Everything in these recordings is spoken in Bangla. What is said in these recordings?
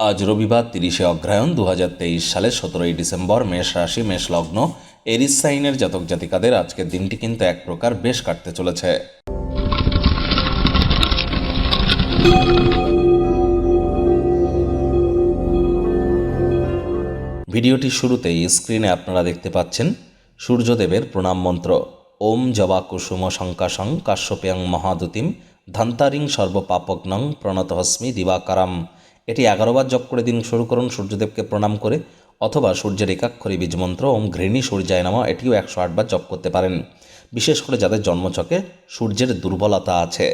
আজ রবিবার তিরিশে অগ্রহায়ণ দু সালের সতেরোই ডিসেম্বর মেষ রাশি, মেষ লগ্ন এরিস সাইনের জাতক জাতিকাদের আজকের দিনটি কিন্তু এক প্রকার বেশ কাটতে চলেছে। ভিডিওটির শুরুতেই স্ক্রিনে আপনারা দেখতে পাচ্ছেন সূর্যদেবের প্রণাম মন্ত্র। ওম জবা কুসুম শঙ্কাশং কাশ্যপেয়ং মহাদুতিম ধান্তারিং সর্বপাপগ্নং প্রণতহস্মি দিবাকারাম। এটি এগারোবার জপ করে দিন শুরু করুন, সূর্যদেবকে প্রণাম করে, অথবা সূর্যের একাক্ষরী বীজ মন্ত্র, ওম ঘৃণী সূর্যায় নামা এটিও একশো আটবার জপ করতে পারেন। বিশেষ করে যাদের জন্মছকে সূর্যের দুর্বলতা আছে।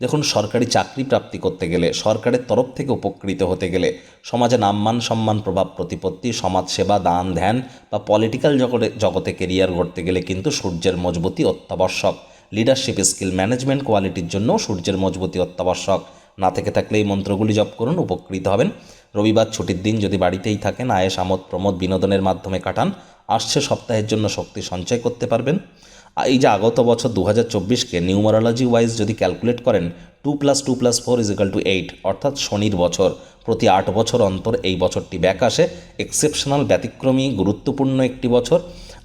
দেখুন, সরকারি চাকরি প্রাপ্তি করতে গেলে, সরকারের তরফ থেকে উপকৃত হতে গেলে, সমাজে নাম্মান সম্মান, প্রভাব, প্রতিপত্তি, সমাজসেবা, দান, ধ্যান বা পলিটিক্যাল জগতে জগতে কেরিয়ার গড়তে গেলে কিন্তু সূর্যের মজবুতি অত্যাবশ্যক। লিডারশিপ স্কিল ম্যানেজমেন্ট কোয়ালিটির জন্য সূর্যের মজবুতি অত্যাবশ্যক। না থেকে থাকলে এই মন্ত্রগুলি জপ করুন, উপকৃত হবেন। রবিবার ছুটির দিন যদি বাড়িতেই থাকেন আয়েস আমোদ, প্রমোদ বিনোদনের মাধ্যমে কাটান, আসছে সপ্তাহের জন্য শক্তি সঞ্চয় করতে পারবেন। আর এই যে আগত বছর দু হাজার চব্বিশকে নিউমারোলজি ওয়াইজ যদি ক্যালকুলেট করেন, two plus two plus four is equal to eight, অর্থাৎ শনির বছর। প্রতি আট বছর অন্তর এই বছরটি ব্যাক আসে। এক্সেপশনাল, ব্যতিক্রমী, গুরুত্বপূর্ণ একটি বছর।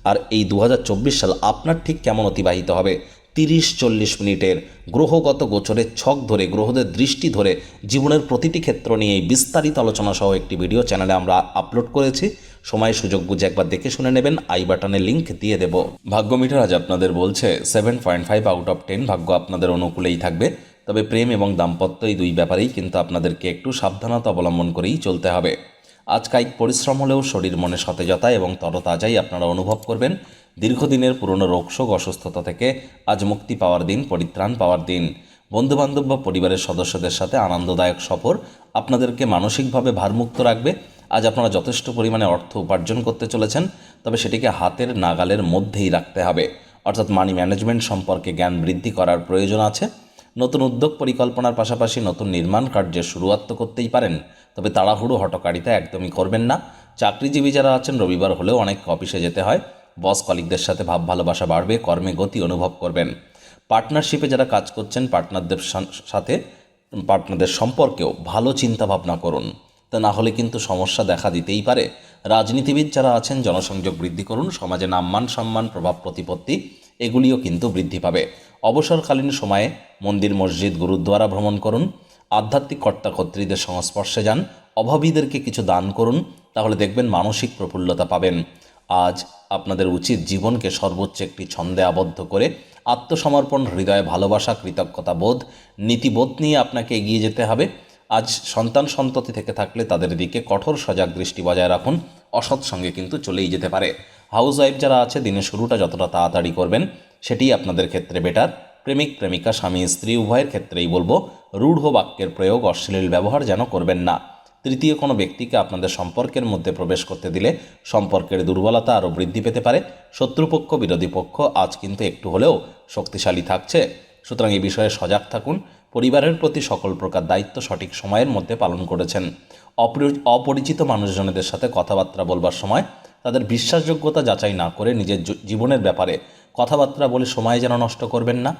আর এই দু হাজার চব্বিশ সাল আপনার ঠিক কেমন অতিবাহিত হবে? তিরিশ চল্লিশ মিনিটের গ্রহগত গোচরের ছক ধরে, গ্রহদের দৃষ্টি ধরে জীবনের প্রতিটি ক্ষেত্র নিয়ে বিস্তারিত আলোচনা সহ একটি ভিডিও চ্যানেলে আমরা আপলোড করেছি। সময় সুযোগ বুঝে একবার দেখে শুনে নেবেন। আই বাটনে লিংক দিয়ে দেব। ভাগ্য মিটার আজ আপনাদের বলছে, seven point five out of ten ভাগ্য আপনাদের অনুকূলেই থাকবে। তবে প্রেম এবং দাম্পত্য এই দুই ব্যাপারেই কিন্তু আপনাদেরকে একটু সাবধানতা অবলম্বন করেই চলতে হবে। আজ কায়িক পরিশ্রম হলেও শরীর মনে সতেজতা এবং তরতাজাই আপনারা অনুভব করবেন। দীর্ঘদিনের পুরনো রোগশোক অসুস্থতা থেকে আজ মুক্তি পাওয়ার দিন, পরিত্রাণ পাওয়ার দিন। বন্ধুবান্ধব বা পরিবারের সদস্যদের সাথে আনন্দদায়ক সফর। আপনাদেরকে মানসিকভাবে ভারমুক্ত রাখবে। আজ আপনারা যথেষ্ট পরিমাণে অর্থ উপার্জন করতে চলেছেন, তবে সেটিকে হাতের নাগালের মধ্যেই রাখতে হবে। অর্থাৎ মানি ম্যানেজমেন্ট সম্পর্কে জ্ঞান বৃদ্ধি করার প্রয়োজন আছে। নতুন উদ্যোগ পরিকল্পনার পাশাপাশি নতুন নির্মাণ কার্যের শুরুয়াত তো করতেই পারেন, তবে তাড়াহুড়ো হটকারিতা একদমই করবেন না। চাকরিজীবী যারা আছেন, রবিবার হলেও অনেক অফিসে যেতে হয়। বস কলিকদের সাথে ভাব ভালোবাসা বাড়বে, কর্মে গতি অনুভব করবেন। পার্টনারশিপে যারা কাজ করছেন, পার্টনারদের সাথে, পার্টনারদের সম্পর্কেও ভালো চিন্তা ভাবনা করুন। তা না হলে কিন্তু সমস্যা দেখা দিতেই পারে। রাজনীতিবিদ যারা আছেন, জনসংযোগ বৃদ্ধি করুন, সমাজে নাম্মান, সম্মান, প্রভাব, প্রতিপত্তি, এগুলিও কিন্তু বৃদ্ধি পাবে। অবসরকালীন সময়ে মন্দির, মসজিদ, গুরুদ্বারা ভ্রমণ করুন। আধ্যাত্মিক কর্তা কর্ত্রীদের সংস্পর্শে যান। অভাবীদেরকে কিছু দান করুন। তাহলে দেখবেন মানসিক প্রফুল্লতা পাবেন। আজ আপনাদের উচিত জীবনকে সর্বোচ্চ একটি ছন্দে আবদ্ধ করে আত্মসমর্পণ, হৃদয়ে ভালোবাসা কৃতজ্ঞতা বোধ নীতিবোধ নিয়ে আপনাকে এগিয়ে যেতে হবে। আজ সন্তান সন্ততি থেকে থাকলে তাদের দিকে কঠোর সজাগ দৃষ্টি বজায় রাখুন। অসৎ সঙ্গে কিন্তু চলেই যেতে পারে। হাউস ওয়াইফ যারা আছে, দিনের শুরুটা যতটা তাড়াতাড়ি করবেন সেটিই আপনাদের ক্ষেত্রে বেটার প্রেমিক, প্রেমিকা, স্বামী, স্ত্রী, উভয়ের ক্ষেত্রেই বলব, রূঢ় বাক্যের প্রয়োগ, অশ্লীল ব্যবহার যেন করবেন না। তৃতীয় কোনো ব্যক্তিকে আপনাদের সম্পর্কের মধ্যে প্রবেশ করতে দিলে সম্পর্কের দুর্বলতা আরও বৃদ্ধি পেতে পারে। শত্রুপক্ষ, বিরোধী পক্ষ আজ কিন্তু একটু হলেও শক্তিশালী থাকছে। সুতরাং এই বিষয়ে সজাগ থাকুন। পরিবারের প্রতি সকল প্রকার দায়িত্ব সঠিক সময়ের মধ্যে পালন করেছেন। অপরি- অপরিচিত মানুষজনেদের সাথে কথাবার্তা বলবার সময় তাদের বিশ্বাসযোগ্যতা যাচাই না করে নিজের জীবনের ব্যাপারে কথাবার্তা বলে সময় যেন নষ্ট করবেন না।